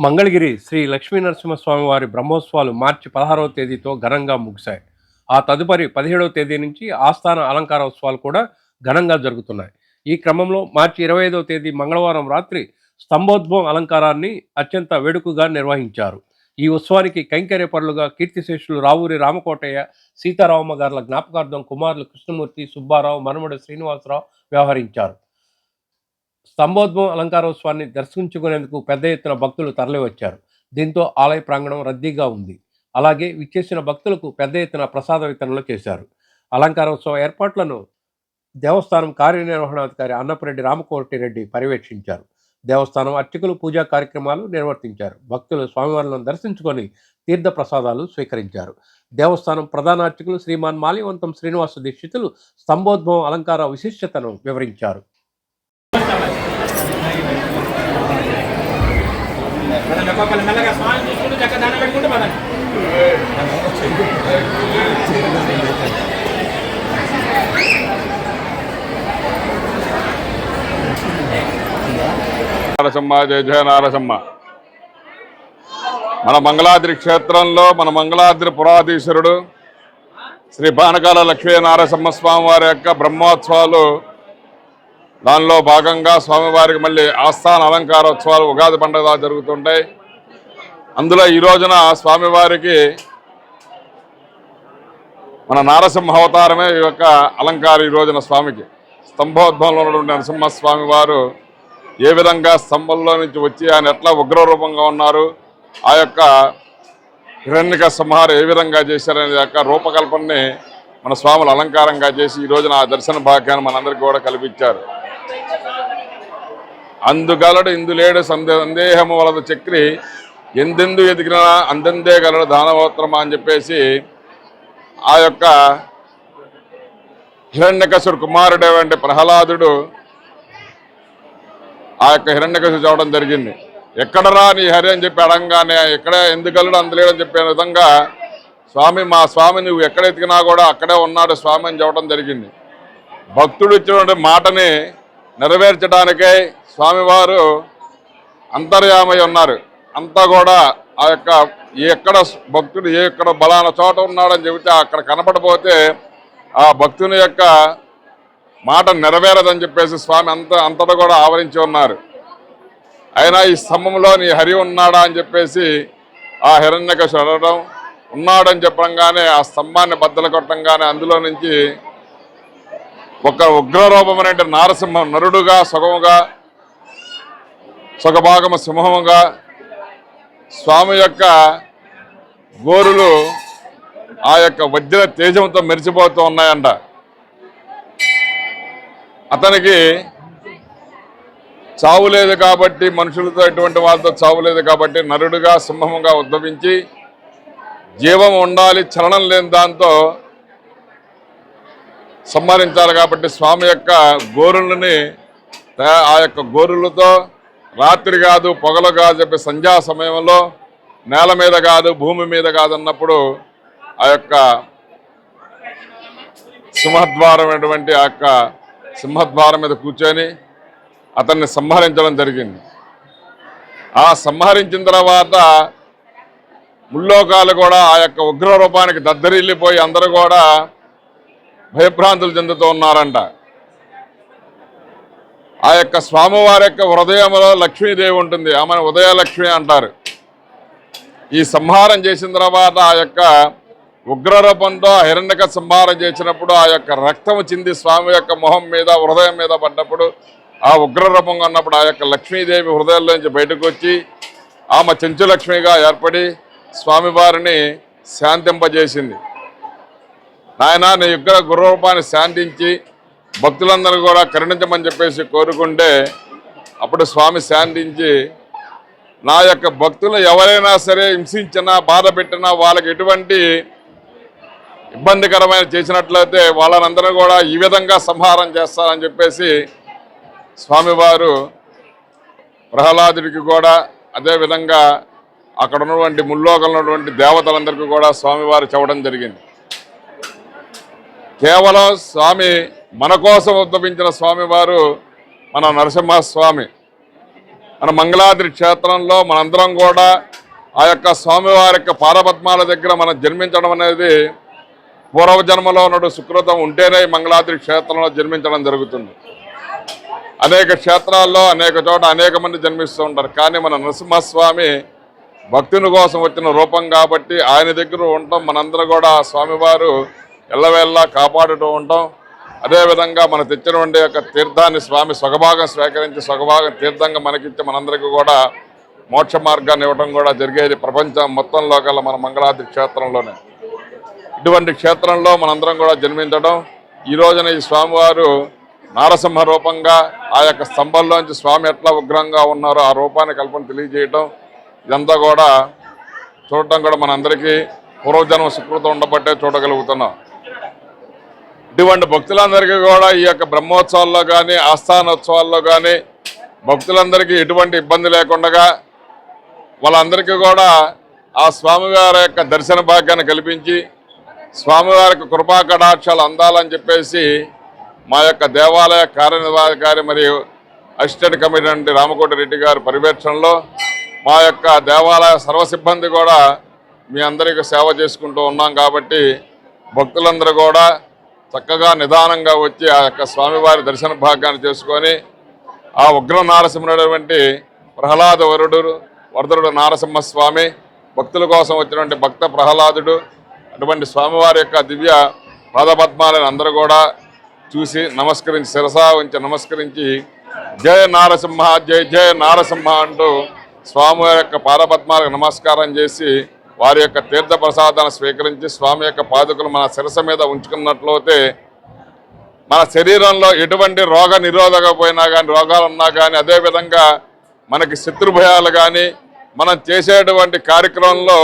మంగళగిరి శ్రీ లక్ష్మీ నరసింహస్వామి వారి బ్రహ్మోత్సవాలు మార్చి పదహారవ తేదీతో ఘనంగా ముగిశాయి. ఆ తదుపరి పదిహేడవ తేదీ నుంచి ఆస్థాన అలంకార ఉత్సవాలు కూడా ఘనంగా జరుగుతున్నాయి. ఈ క్రమంలో మార్చి ఇరవై ఐదవ తేదీ మంగళవారం రాత్రి స్తంభోద్భవం అలంకారాన్ని అత్యంత వేడుకగా నిర్వహించారు. ఈ ఉత్సవానికి కైంకర్యపరులుగా కీర్తిశేషులు రావూరి రామకోటయ్య సీతారామమ్మ గారుల జ్ఞాపకార్థం కుమారులు కృష్ణమూర్తి సుబ్బారావు మనుమడి శ్రీనివాసరావు వ్యవహరించారు. స్తంభోద్భవం అలంకారోత్సవాన్ని దర్శించుకునేందుకు పెద్ద ఎత్తున భక్తులు తరలివచ్చారు. దీంతో ఆలయ ప్రాంగణం రద్దీగా ఉంది. అలాగే విచ్చేసిన భక్తులకు పెద్ద ఎత్తున ప్రసాద వితరణలు చేశారు. అలంకారోత్సవ ఏర్పాట్లను దేవస్థానం కార్యనిర్వహణాధికారి అన్నపరెడ్డి రామకోటిరెడ్డి పర్యవేక్షించారు. దేవస్థానం అర్చకులు పూజా కార్యక్రమాలు నిర్వర్తించారు. భక్తులు స్వామివారులను దర్శించుకొని తీర్థ ప్రసాదాలు స్వీకరించారు. దేవస్థానం ప్రధాన అర్చకులు శ్రీమాన్ మాలివంతం శ్రీనివాస దీక్షితులు స్తంభోద్భవం అలంకార విశిష్టతను వివరించారు. పదండి ఒక్కొక్కరు మెల్లగా స్నానం చేసుకుంటూ పెట్టుకుంటూ పదండి నారసమ్మ జయ జయ నారసమ్మ మన మంగళాద్రి క్షేత్రంలో మన మంగళాద్రి పురాధీశ్వరుడు శ్రీ పానకాల లక్ష్మీ నారసమ్మ స్వామి వారి యొక్క బ్రహ్మోత్సవాలు దానిలో భాగంగా స్వామివారికి మళ్ళీ ఆస్థాన అలంకారోత్సవాలు ఉగాది పండుగ జరుగుతుంటాయి. అందులో ఈ రోజున స్వామివారికి మన నారసింహ అవతారమే ఈ యొక్క అలంకారం ఈ రోజున స్వామికి. స్తంభోద్భవంలో ఉన్నటువంటి నరసింహస్వామి వారు ఏ విధంగా స్తంభంలో నుంచి వచ్చి ఆయన ఎట్లా ఉగ్రరూపంగా ఉన్నారు ఆ యొక్క హిరణ్యక సంహారం ఏ విధంగా చేశారనే యొక్క రూపకల్పనని మన స్వాములు అలంకారంగా చేసి ఈ రోజున ఆ దర్శన భాగ్యాన్ని మనందరికీ కూడా కల్పించారు. అందుగలడు ఇందులేడు సందే సందేహము వలదు చక్రి. ఎందెందు ఎదిగినా అందందే గలడు దానవోత్తరమా అని చెప్పేసి ఆ యొక్క హిరణ్యకశుడు అంటే ప్రహ్లాదుడు ఆ యొక్క హిరణ్యకసుడు చూడడం జరిగింది. ఎక్కడరా నీ హరి అని చెప్పి అడంగానే ఎక్కడ ఎందుకల్లుడు అందలేడని చెప్పే విధంగా స్వామి మా స్వామి నువ్వు ఎక్కడ ఎతికినా కూడా అక్కడే ఉన్నాడు స్వామి అని చెప్పడం జరిగింది. భక్తుడు ఇచ్చినటువంటి మాటని నెరవేర్చడానికై స్వామివారు అంతర్యామై ఉన్నారు. అంతా కూడా ఆ యొక్క ఎక్కడ భక్తుడు ఏ ఎక్కడ బలాన చోట ఉన్నాడని చెబితే అక్కడ కనపడపోతే ఆ భక్తుని యొక్క మాట నెరవేరదని చెప్పేసి స్వామి అంత అంతటా కూడా ఆవరించి ఉన్నారు. అయినా ఈ స్తంభంలో నీ హరి ఉన్నాడా అని చెప్పేసి ఆ హిరణ్యకశు అడగడం ఉన్నాడని చెప్పడంగానే ఆ స్తంభాన్ని బద్దలు కొట్టంగానే అందులో నుంచి ఒక ఉగ్రరూపమైన నారసింహం నరుడుగా సగముగా సుఖభాగము సింహముగా స్వామి యొక్క గోరులు ఆ యొక్క వజ్ర తేజంతో మెరిచిపోతూ ఉన్నాయంట. అతనికి చావు లేదు కాబట్టి మనుషులతో ఎటువంటి వాళ్ళతో చావు లేదు కాబట్టి నరుడుగా సింహముగా ఉద్భవించి జీవం ఉండాలి చలనం లేని దాంతో సంహరించాలి కాబట్టి స్వామి యొక్క గోరులని ఆ యొక్క గోరులతో రాత్రి కాదు పొగలు కాదు చెప్పి సంధ్యా సమయంలో నేల మీద కాదు భూమి మీద కాదు అన్నప్పుడు ఆ యొక్క సింహద్వారం అటువంటి ఆ యొక్క సింహద్వారం మీద కూర్చొని అతన్ని సంహరించడం జరిగింది. ఆ సంహరించిన తర్వాత ముల్లోకాలు కూడా ఆ యొక్క ఉగ్ర రూపానికి దద్దరిల్లిపోయి అందరూ కూడా భయభ్రాంతులు చెందుతూ ఉన్నారంట. ఆ యొక్క స్వామివారి యొక్క హృదయంలో లక్ష్మీదేవి ఉంటుంది. ఆమెను ఉదయలక్ష్మి అంటారు. ఈ సంహారం చేసిన తర్వాత ఆ యొక్క ఉగ్రరూపంతో హిరణ్యక సంహారం చేసినప్పుడు ఆ యొక్క రక్తం చింది స్వామి యొక్క మొహం మీద హృదయం మీద పడ్డప్పుడు ఆ ఉగ్రరూపంగా ఉన్నప్పుడు ఆ యొక్క లక్ష్మీదేవి హృదయంలోంచి బయటకు వచ్చి ఆమె చెంచులక్ష్మిగా ఏర్పడి స్వామివారిని శాంతింపజేసింది. నాయన నీ ఉగ్ర గురూపాన్ని శాంతించి భక్తులందరూ కూడా కరుణించమని చెప్పేసి కోరుకుంటే అప్పుడు స్వామి శాంతించి నా యొక్క భక్తులు ఎవరైనా సరే హింసించినా బాధ పెట్టినా వాళ్ళకి ఎటువంటి ఇబ్బందికరమైన చేసినట్లయితే వాళ్ళనందరూ కూడా ఈ విధంగా సంహారం చేస్తారని చెప్పేసి స్వామివారు ప్రహ్లాదుడికి కూడా అదేవిధంగా అక్కడ ఉన్నటువంటి ముల్లోకంలో ఉన్నటువంటి దేవతలందరికీ కూడా స్వామివారు చెప్పడం జరిగింది. కేవలం స్వామి మన కోసం ఉద్భవించిన స్వామివారు మన నరసింహస్వామి. మన మంగళాద్రి క్షేత్రంలో మనందరం కూడా ఆ యొక్క స్వామివారి యొక్క పాదపద్మాల దగ్గర మనం జన్మించడం అనేది పూర్వజన్మలో నడు సుకృతం ఉంటేనే మంగళాద్రి క్షేత్రంలో జన్మించడం జరుగుతుంది. అనేక క్షేత్రాల్లో అనేక చోట అనేక మంది జన్మిస్తూ ఉంటారు. కానీ మన నరసింహస్వామి భక్తుని కోసం వచ్చిన రూపం కాబట్టి ఆయన దగ్గర ఉంటాం మనందరూ కూడా స్వామివారు ఎల్లవేళ్ళ కాపాడుతూ ఉంటాం. అదేవిధంగా మన తెచ్చినటువంటి యొక్క తీర్థాన్ని స్వామి సొగభాగం స్వీకరించి సొగభాగం తీర్థంగా మనకిచ్చి మనందరికీ కూడా మోక్ష మార్గాన్ని ఇవ్వడం కూడా జరిగేది ప్రపంచం మొత్తంలో కల్లా మన మంగళాద్రి క్షేత్రంలోనే. ఇటువంటి క్షేత్రంలో మనందరం కూడా జన్మించడం ఈ రోజున ఈ స్వామివారు నారసింహ రూపంగా ఆ యొక్క స్తంభంలోంచి స్వామి ఎట్లా ఉగ్రంగా ఉన్నారో ఆ రూపాన్ని కల్పన తెలియజేయటం. ఇదంతా కూడా చూడటం కూడా మనందరికీ పూర్వజన్మ సుకృతం ఉండబట్టే చూడగలుగుతున్నాం. ఇటువంటి భక్తులందరికీ కూడా ఈ యొక్క బ్రహ్మోత్సవాల్లో కానీ ఆస్థానోత్సవాల్లో కానీ భక్తులందరికీ ఎటువంటి ఇబ్బంది లేకుండా వాళ్ళందరికీ కూడా ఆ స్వామివారి యొక్క దర్శన భాగ్యాన్ని కల్పించి స్వామివారికి కృపా కటాక్షాలు అందాలని చెప్పేసి మా యొక్క దేవాలయ కార్యనిర్వాహకారి మరియు అసిస్టెంట్ కమిటీ రామకోటి రెడ్డి గారి పర్యవేక్షణలో మా యొక్క దేవాలయ సర్వ సిబ్బంది కూడా మీ అందరికీ సేవ చేసుకుంటూ ఉన్నాం కాబట్టి భక్తులందరూ కూడా చక్కగా నిదానంగా వచ్చి ఆ యొక్క స్వామివారి దర్శన భాగాన్ని చేసుకొని ఆ ఉగ్ర నారసింహుడటువంటి ప్రహ్లాద వరుడు వరదరుడు నారసింహస్వామి భక్తుల కోసం వచ్చినటువంటి భక్త ప్రహ్లాదుడు అటువంటి స్వామివారి యొక్క దివ్య పాదపద్మాలను అందరూ కూడా చూసి నమస్కరించి శిరసా ఉంచి నమస్కరించి జయ నారసింహ జయ జయ నారసింహ అంటూ స్వామి యొక్క పాదపద్మాలకు నమస్కారం చేసి వారి యొక్క తీర్థ ప్రసాదాన్ని స్వీకరించి స్వామి యొక్క పాదుకలు మన శిరస మీద ఉంచుకున్నట్లయితే మన శరీరంలో ఎటువంటి రోగ నిరోధక పోయినా కానీ రోగాలు ఉన్నా కానీ అదేవిధంగా మనకి శత్రుభయాలు కానీ మనం చేసేటువంటి కార్యక్రమంలో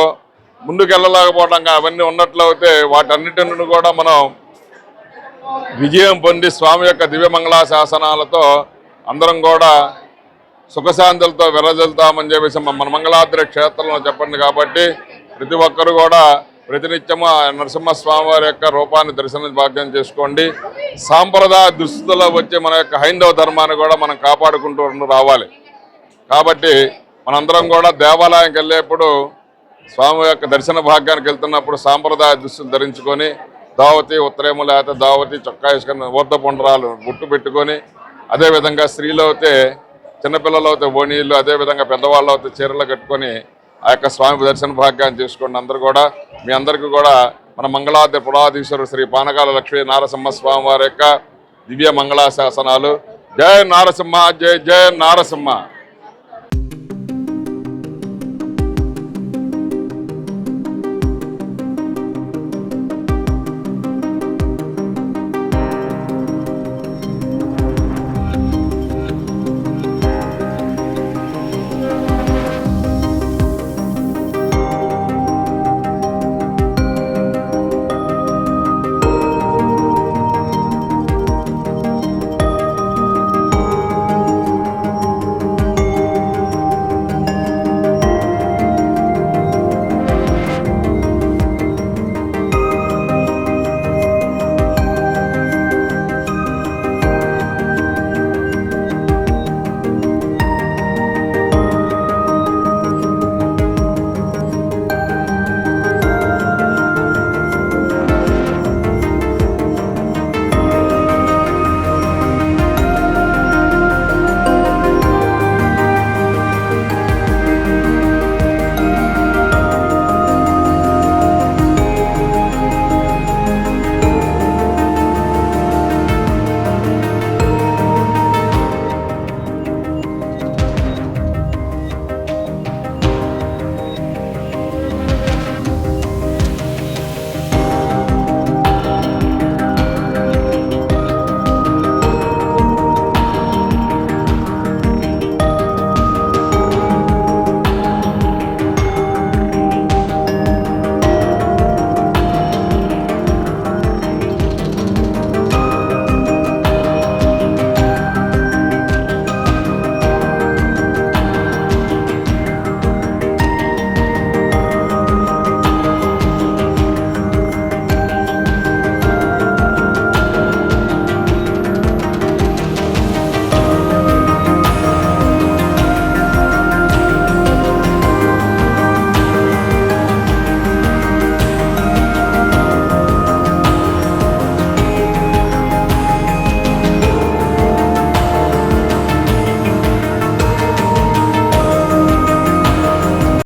ముందుకెళ్ళలేకపోవడం కానీ అవన్నీ ఉన్నట్లయితే వాటన్నిటిని కూడా మనం విజయం పొంది స్వామి యొక్క దివ్యమంగళ శాసనాలతో అందరం కూడా సుఖశాంతులతో విరజల్తామని చెప్పేసి మన మంగళాద్రి క్షేత్రంలో చెప్పండి కాబట్టి ప్రతి ఒక్కరు కూడా ప్రతినిత్యము ఆ నరసింహస్వామి వారి యొక్క రూపాన్ని దర్శన భాగ్యం చేసుకోండి. సాంప్రదాయ దుస్తుల్లో వచ్చే మన యొక్క హైందవ ధర్మాన్ని కూడా మనం కాపాడుకుంటూ రావాలి. కాబట్టి మనందరం కూడా దేవాలయంకి వెళ్ళేప్పుడు స్వామి యొక్క దర్శన భాగ్యానికి వెళ్తున్నప్పుడు సాంప్రదాయ దుస్తులు ధరించుకొని దావతి ఉత్తరేము లేకపోతే దావతి చొక్కా వేసుకొని ఊర్ధ పుండ్రాలు బుట్టు పెట్టుకొని అదేవిధంగా స్త్రీలు అయితే చిన్నపిల్లలు అయితే ఓణీళ్ళు అదేవిధంగా పెద్దవాళ్ళు అయితే చీరలు కట్టుకొని ఆ యొక్క స్వామి దర్శన భాగ్యాన్ని చేసుకోండి అందరూ కూడా మీ అందరికీ కూడా మన మంగళాద్రి పురాధీశ్వరుడు శ్రీ పానకాల లక్ష్మీ నారసింహ స్వామి వారి యొక్క దివ్య మంగళాశాసనాలు. జయ నారసింహ జయ జయ నారసింహ.